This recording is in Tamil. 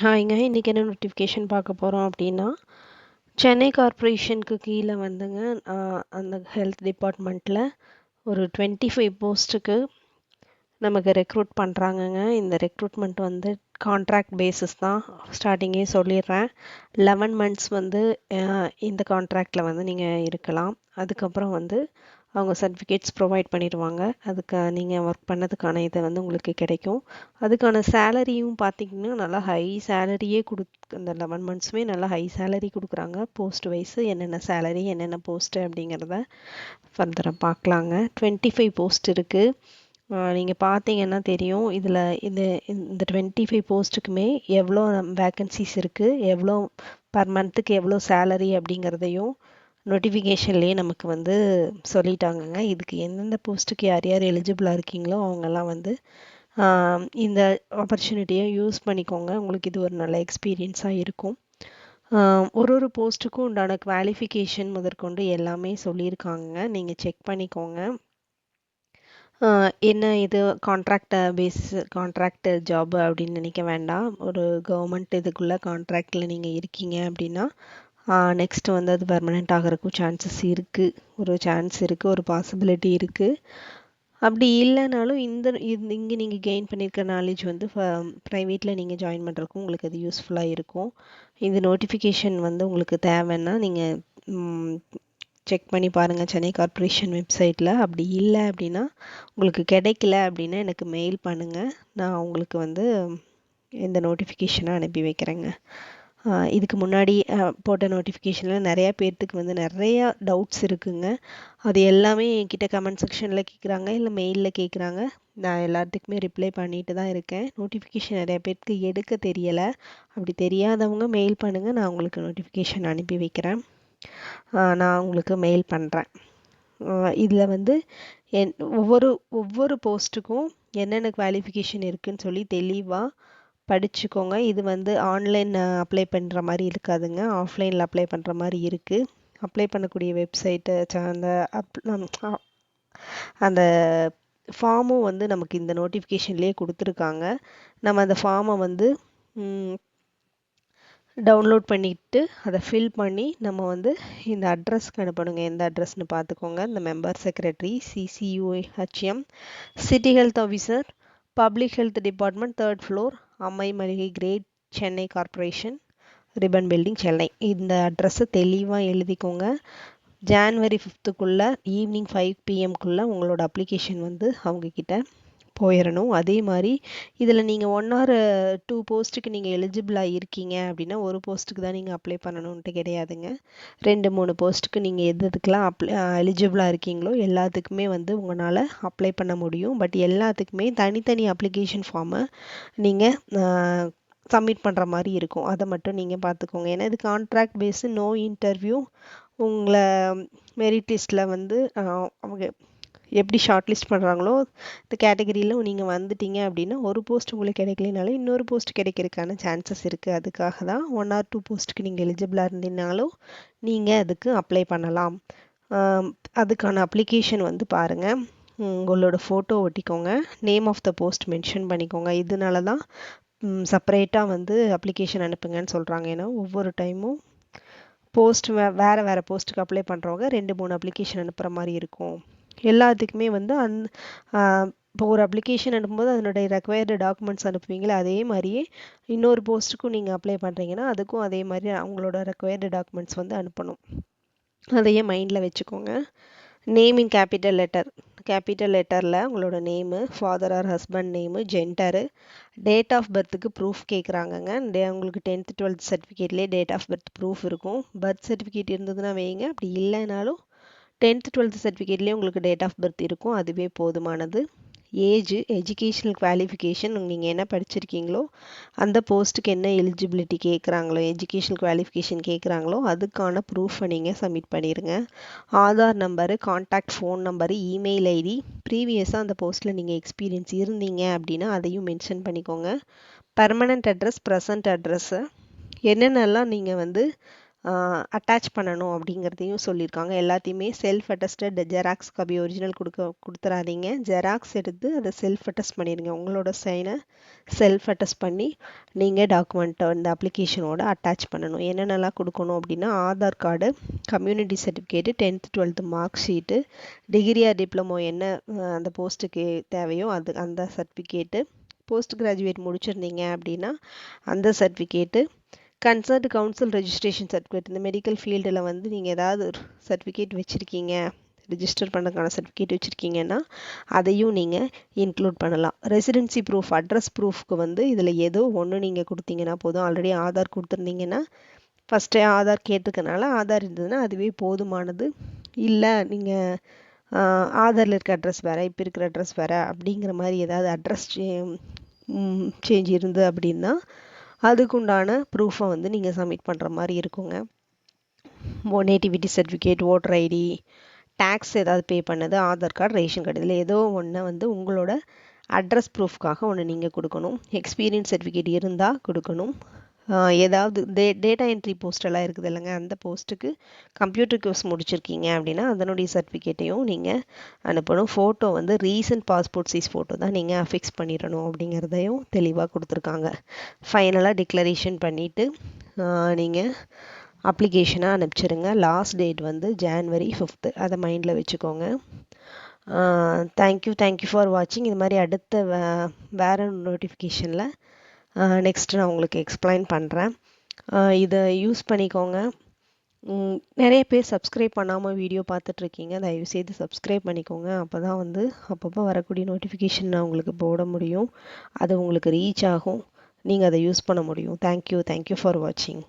ஹாய்ங்க இன்றைக்கி என்ன நோட்டிஃபிகேஷன் பார்க்க போகிறோம் அப்படின்னா சென்னை கார்ப்பரேஷனுக்கு கீழே வந்துங்க அந்த ஹெல்த் டிபார்ட்மெண்ட்டில் ஒரு டுவெண்ட்டி ஃபைவ் போஸ்ட்டுக்கு நமக்கு ரெக்ரூட் பண்ணுறாங்கங்க இந்த ரெக்ரூட்மெண்ட் வந்து கான்ட்ராக்ட் பேசிஸ் தான். ஸ்டார்டிங்கே சொல்லிடுறேன். லெவன் மந்த்ஸ் வந்து இந்த கான்ட்ராக்டில் வந்து நீங்கள் இருக்கலாம். அதுக்கப்புறம் வந்து அவங்க சர்டிஃபிகேட்ஸ் ப்ரொவைட் பண்ணிடுவாங்க. அதுக்கு நீங்கள் ஒர்க் பண்ணதுக்கான இதை வந்து உங்களுக்கு கிடைக்கும். அதுக்கான சேலரியும் பார்த்தீங்கன்னா நல்லா ஹை சேலரியே கொடு இந்த லெவன் மந்த்ஸுமே நல்லா ஹை சேலரி கொடுக்குறாங்க. போஸ்ட் வைஸ் என்னென்ன சேலரி என்னென்ன போஸ்ட்டு அப்படிங்கிறத ஃபர்தராக பார்க்கலாங்க டுவெண்ட்டி ஃபைவ் போஸ்ட் இருக்குது நீங்கள் பார்த்தீங்கன்னா தெரியும் இதில் இந்த இந்த டுவெண்ட்டி ஃபைவ் போஸ்ட்டுக்குமே எவ்வளோ வேக்கன்சிஸ் இருக்குது எவ்வளோ பர் மந்த்துக்கு எவ்வளோ சேலரி அப்படிங்கிறதையும் நோட்டிஃபிகேஷன்லேயே நமக்கு வந்து சொல்லிட்டாங்கங்க. இதுக்கு எந்தெந்த போஸ்ட்டுக்கு யார் யார் எலிஜிபிளாக இருக்கீங்களோ அவங்கெல்லாம் வந்து இந்த ஆப்பர்ச்சுனிட்டியை யூஸ் பண்ணிக்கோங்க. உங்களுக்கு இது ஒரு நல்ல எக்ஸ்பீரியன்ஸாக இருக்கும். ஒரு ஒரு போஸ்ட்டுக்கும் உண்டான குவாலிஃபிகேஷன் முதற்கொண்டு எல்லாமே சொல்லியிருக்காங்க நீங்கள் செக் பண்ணிக்கோங்க. என்ன இது கான்ட்ராக்ட் பேஸ் கான்ட்ராக்ட் ஜாப் அப்படின்னு நினைக்க வேண்டாம். ஒரு கவர்மெண்ட் இதுக்குள்ளே கான்ட்ராக்டில் நீங்கள் இருக்கீங்க அப்படின்னா நெக்ஸ்ட் வந்து அது பெர்மனெண்ட் ஆகிறதுக்கும் சான்சஸ் இருக்குது ஒரு சான்ஸ் இருக்குது ஒரு பாசிபிலிட்டி இருக்குது அப்படி இல்லைனாலும் இந்த இங்கே நீங்கள் கெயின் பண்ணியிருக்க நாலேஜ் வந்து ப்ரைவேட்டில் நீங்கள் ஜாயின் பண்ணுறக்கும் உங்களுக்கு அது யூஸ்ஃபுல்லாக இருக்கும். இந்த நோட்டிஃபிகேஷன் வந்து உங்களுக்கு தேவைன்னா நீங்கள் செக் பண்ணி பாருங்கள் சென்னை கார்ப்பரேஷன் வெப்சைட்டில் அப்படி இல்லை அப்படின்னா உங்களுக்கு கிடைக்கல அப்படின்னா எனக்கு மெயில் பண்ணுங்கள் நான் உங்களுக்கு வந்து இந்த நோட்டிஃபிகேஷனை அனுப்பி வைக்கிறேங்க. இதுக்கு முன்னாடி போட்ட நோட்டிஃபிகேஷனில் நிறையா பேர்த்துக்கு வந்து நிறையா டவுட்ஸ் இருக்குங்க. அது எல்லாமே என்கிட்ட கமெண்ட் செக்ஷனில் கேட்குறாங்க இல்லை மெயிலில் கேட்குறாங்க நான் எல்லாத்துக்குமே ரிப்ளை பண்ணிட்டு தான் இருக்கேன். நோட்டிஃபிகேஷன் நிறையா பேருக்கு எடுக்க தெரியலை. அப்படி தெரியாதவங்க மெயில் பண்ணுங்கள் நான் உங்களுக்கு நோட்டிஃபிகேஷன் அனுப்பி வைக்கிறேன். நான் உங்களுக்கு மெயில் பண்ணுறேன் இதில் வந்து என் ஒவ்வொரு ஒவ்வொரு போஸ்ட்டுக்கும் என்னென்ன குவாலிஃபிகேஷன் இருக்குதுன்னு சொல்லி தெளிவாக படிச்சுக்கோங்க. இது வந்து ஆன்லைன் அப்ளை பண்ணுற மாதிரி இருக்காதுங்க. ஆஃப்லைனில் அப்ளை பண்ணுற மாதிரி இருக்குது அப்ளை பண்ணக்கூடிய வெப்சைட்டு அந்த அப் அந்த ஃபார்மும் வந்து நமக்கு இந்த நோட்டிஃபிகேஷன்லேயே கொடுத்துருக்காங்க. நம்ம அந்த ஃபார்மை வந்து டவுன்லோட் பண்ணிட்டு அதை ஃபில் பண்ணி நம்ம வந்து இந்த அட்ரஸ்க்கு அனுப்பணுங்க. எந்த அட்ரஸ்னு பார்த்துக்கோங்க. இந்த member secretary சிசியூஹெச்எம் city health officer public health department third floor Amma Maaligai great Chennai corporation Ripon building Chennai இந்த அட்ரஸை தெளிவாக எழுதிக்கோங்க. ஜான்வரி ஃபிஃப்த்துக்குள்ளே ஈவினிங் ஃபைவ் பிஎம்குள்ளே உங்களோட அப்ளிகேஷன் வந்து அவங்கக்கிட்ட போயிடணும் அதே மாதிரி இதில் நீங்கள் ஒன் ஆர் டூ போஸ்ட்டுக்கு நீங்கள் எலிஜிபிளாக இருக்கீங்க அப்படின்னா ஒரு போஸ்ட்டுக்கு தான் நீங்கள் அப்ளை பண்ணணுன்ட்டு கிடையாதுங்க. ரெண்டு மூணு போஸ்ட்டுக்கு நீங்கள் எது எதுக்கெலாம் அப்ளை எலிஜிபிளாக இருக்கீங்களோ எல்லாத்துக்குமே வந்து உங்களால் அப்ளை பண்ண முடியும். பட் எல்லாத்துக்குமே தனித்தனி அப்ளிகேஷன் ஃபார்மை நீங்கள் சப்மிட் பண்ணுற மாதிரி இருக்கும். அதை மட்டும் நீங்கள் பார்த்துக்கோங்க ஏன்னா இது கான்ட்ராக்ட் பேஸு நோ இன்டர்வியூ உங்களை மெரிட் லிஸ்ட்டில் வந்து அவங்க எப்படி ஷார்ட் லிஸ்ட் பண்ணுறாங்களோ இந்த கேட்டகரியில் நீங்கள் வந்துட்டீங்க அப்படின்னா ஒரு போஸ்ட் உங்களுக்கு கிடைக்கலனாலும் இன்னொரு போஸ்ட் கிடைக்கிறதுக்கான சான்சஸ் இருக்குது அதுக்காக தான் ஒன் ஆர் டூ போஸ்ட்டுக்கு நீங்கள் எலிஜிபிளாக இருந்தீங்கனாலும் நீங்கள் அதுக்கு அப்ளை பண்ணலாம். அதுக்கான அப்ளிகேஷன் வந்து பாருங்கள் உங்களோட photo ஒட்டிக்கோங்க. Name of the post mention பண்ணிக்கோங்க. இதனால தான் செப்பரேட்டாக வந்து அப்ளிகேஷன் அனுப்புங்கன்னு சொல்கிறாங்க ஏன்னா ஒவ்வொரு டைமும் போஸ்ட் வே வேறு வேறு போஸ்ட்டுக்கு அப்ளை பண்ணுறவங்க ரெண்டு மூணு அப்ளிகேஷன் அனுப்புகிற மாதிரி இருக்கும். எல்லாத்துக்குமே வந்து அந் இப்போ ஒரு அப்ளிகேஷன் அனுப்பும்போது அதனுடைய ரெக்வயர்டு டாக்குமெண்ட்ஸ் அனுப்புவீங்களே அதே மாதிரியே இன்னொரு போஸ்ட்டுக்கும் நீங்கள் அப்ளை பண்ணுறீங்கன்னா அதுக்கும் அதே மாதிரி அவங்களோட ரெக்வயர்டு டாக்குமெண்ட்ஸ் வந்து அனுப்பணும். அதையே மைண்டில் வச்சுக்கோங்க. Name in capital letter capital லெட்டரில் உங்களோட name father or husband name gender date of பர்த்துக்கு proof கேட்குறாங்கங்க டே உங்களுக்கு டென்த்து டுவெல்த் சர்டிஃபிகேட்லேயே டேட் ஆஃப் பர்த் ப்ரூஃப் இருக்கும். பர்த் சர்டிஃபிகேட் இருந்ததுன்னா வைங்க. அப்படி இல்லைனாலும் டென்த்து டுவெல்த்து சர்டிஃபிகேட்லேயே உங்களுக்கு டேட் ஆஃப் பர்த் இருக்கும். அதுவே போதுமானது. ஏஜு எஜுகேஷனல் குவாலிஃபிகேஷன் நீங்கள் என்ன படிச்சிருக்கீங்களோ அந்த போஸ்ட்டுக்கு என்ன எலிஜிபிலிட்டி கேட்குறாங்களோ எஜுகேஷனல் குவாலிஃபிகேஷன் கேட்குறாங்களோ அதுக்கான ப்ரூஃபை நீங்கள் சப்மிட் பண்ணிடுங்க Aadhaar number contact phone number email ID ப்ரீவியஸாக அந்த போஸ்ட்டில் நீங்கள் எக்ஸ்பீரியன்ஸ் இருந்தீங்க அப்படின்னா அதையும் மென்ஷன் பண்ணிக்கோங்க. பர்மனண்ட் அட்ரஸ் ப்ரெசன்ட் அட்ரஸ்ஸு என்னென்னலாம் நீங்கள் வந்து அட்டாச் பண்ணணும் அப்படிங்கிறதையும் சொல்லியிருக்காங்க. எல்லாத்தையுமே self attested xerox copy original கொடுக்க கொடுத்துறாதீங்க. ஜெராக்ஸ் எடுத்து அதை செல்ஃப் அட்டஸ்ட் பண்ணிடுங்க. உங்களோட சைனை செல்ஃப் அட்டஸ்ட் பண்ணி நீங்கள் டாக்குமெண்ட்டை அந்த அப்ளிகேஷனோட அட்டாச் பண்ணணும். என்னென்னலாம் கொடுக்கணும் அப்படின்னா Aadhaar card community certificate tenth twelfth mark sheet டிகிரியா diploma என்ன அந்த போஸ்ட்டுக்கு தேவையோ அது அந்த சர்டிஃபிகேட்டு போஸ்ட் கிராஜுவேட் முடிச்சிருந்தீங்க அப்படின்னா அந்த certificate concerned council registration certificate இந்த மெடிக்கல் ஃபீல்டில் வந்து நீங்கள் ஏதாவது ஒரு சர்டிஃபிகேட் வச்சுருக்கீங்க ரிஜிஸ்டர் பண்ணுறதுக்கான சர்டிஃபிகேட் வச்சுருக்கீங்கன்னா அதையும் நீங்கள் இன்க்ளூட் பண்ணலாம். ரெசிடென்சி ப்ரூஃப் அட்ரஸ் ப்ரூஃப்க்கு வந்து இதில் ஏதோ ஒன்று நீங்கள் கொடுத்தீங்கன்னா போதும். ஆல்ரெடி ஆதார் கொடுத்துருந்தீங்கன்னா ஃபஸ்ட்டே ஆதார் கேட்டிருக்கனால ஆதார் இருந்ததுன்னா அதுவே போதுமானது. இல்லை நீங்கள் ஆதாரில் இருக்க அட்ரஸ் வேறு இப்போ இருக்கிற அட்ரஸ் வேறு அப்படிங்கிற மாதிரி ஏதாவது அட்ரஸ் சேஞ்ச் இருந்து அப்படின்னா அதுக்குண்டான ப்ரூஃபை வந்து நீங்கள் சப்மிட் பண்ணுற மாதிரி இருக்குங்க. Nativity certificate voter ID tax ஏதாவது பே பண்ணது ஆதார் கார்டு ரேஷன் கார்டு இதில் ஏதோ ஒன்று வந்து உங்களோட அட்ரஸ் ப்ரூஃப்காக ஒன்று நீங்கள் கொடுக்கணும். எக்ஸ்பீரியன்ஸ் சர்டிஃபிகேட் இருந்தால் கொடுக்கணும். ஏதாவது டே டேட்டா என்ட்ரி போஸ்டெல்லாம் இருக்குது இல்லைங்க. அந்த போஸ்ட்டுக்கு கம்ப்யூட்டர் கோர்ஸ் முடிச்சிருக்கீங்க அப்படின்னா அதனுடைய சர்டிஃபிகேட்டையும் நீங்கள் அனுப்பணும். ஃபோட்டோ வந்து ரீசன்ட் பாஸ்போர்ட் சைஸ் ஃபோட்டோ தான் நீங்கள் ஃபிக்ஸ் பண்ணிடணும் அப்படிங்கிறதையும் தெளிவாக கொடுத்துருக்காங்க. ஃபைனலாக டிக்ளரேஷன் பண்ணிவிட்டு நீங்கள் அப்ளிகேஷனாக அனுப்பிச்சிருங்க. லாஸ்ட் டேட் வந்து ஜான்வரி ஃபிஃப்த்து அதை மைண்டில் வச்சுக்கோங்க. தேங்க்யூ தேங்க்யூ ஃபார் வாட்சிங் இது மாதிரி அடுத்த வே வேறு நோட்டிஃபிகேஷனில் நெக்ஸ்ட்டு நான் உங்களுக்கு எக்ஸ்பிளைன் பண்ணுறேன் இதை யூஸ் பண்ணிக்கோங்க. நிறைய பேர் சப்ஸ்கிரைப் பண்ணாமல் வீடியோ பார்த்துட்ருக்கீங்க தயவுசெய்து சப்ஸ்கிரைப் பண்ணிக்கோங்க. அப்போ தான் வந்து அப்பப்போ வரக்கூடிய நோட்டிஃபிகேஷன் நான் உங்களுக்கு போட முடியும். அது உங்களுக்கு ரீச் ஆகும். நீங்கள் அதை யூஸ் பண்ண முடியும். தேங்க்யூ தேங்க்யூ ஃபார் வாட்சிங்